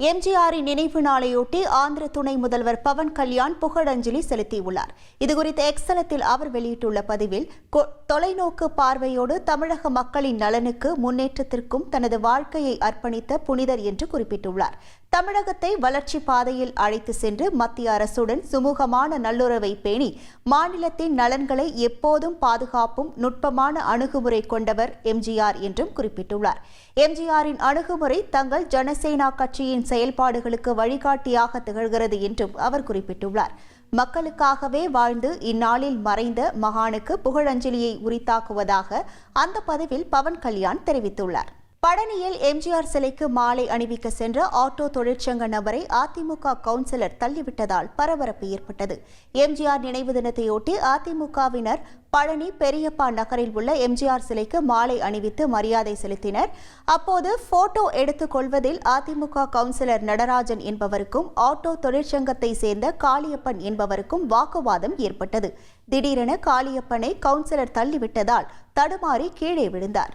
எம்ஜிஆரின் நினைவு நாளையொட்டி ஆந்திர துணை முதல்வர் பவன் கல்யாண் புகழஞ்சலி செலுத்தியுள்ளார். இதுகுறித்து எக்ஸலத்தில் அவர் வெளியிட்டுள்ள பதிவில் கொ- தொலைநோக்கு பார்வையோடு தமிழக மக்களின் நலனுக்கு முன்னேற்றத்திற்கும் தனது வாழ்க்கையை அர்ப்பணித்த புனிதர் என்று குறிப்பிட்டுள்ளார். தமிழகத்தை வளர்ச்சி பாதையில் அழைத்து சென்று மத்திய அரசுடன் சுமூகமான நல்லுறவை பேணி மாநிலத்தின் நலன்களை எப்போதும் பாதுகாப்பும் நுட்பமான அணுகுமுறை கொண்டவர் எம்ஜிஆர் என்றும் குறிப்பிட்டுள்ளார். எம்ஜிஆரின் அணுகுமுறை தங்கள் ஜனசேனா கட்சியின் செயல்பாடுகளுக்கு வழிகாட்டியாக திகழ்கிறது என்றும் அவர் குறிப்பிட்டுள்ளார். மக்களுக்காகவே வாழ்ந்து இந்நாளில் மறைந்த மகானுக்கு புகழஞ்சலியை உரித்தாக்குவதாக அந்த பதிவில் பவன் கல்யாண் தெரிவித்துள்ளார். பழனியில் எம்ஜிஆர் சிலைக்கு மாலை அணிவிக்க சென்ற ஆட்டோ தொழிற்சங்க நபரை அதிமுக கவுன்சிலர் தள்ளிவிட்டதால் பரபரப்பு ஏற்பட்டது. எம்ஜிஆர் நினைவு தினத்தையொட்டி அதிமுகவினர் பழனி பெரியப்பா நகரில் உள்ள எம்ஜிஆர் சிலைக்கு மாலை அணிவித்து மரியாதை செலுத்தினர். அப்போது போட்டோ எடுத்துக் கொள்வதில் அதிமுக கவுன்சிலர் நடராஜன் என்பவருக்கும் ஆட்டோ தொழிற்சங்கத்தை சேர்ந்த காளியப்பன் என்பவருக்கும் வாக்குவாதம் ஏற்பட்டது. திடீரென காளியப்பனை கவுன்சிலர் தள்ளிவிட்டதால் தடுமாறி கீழே விழுந்தார்.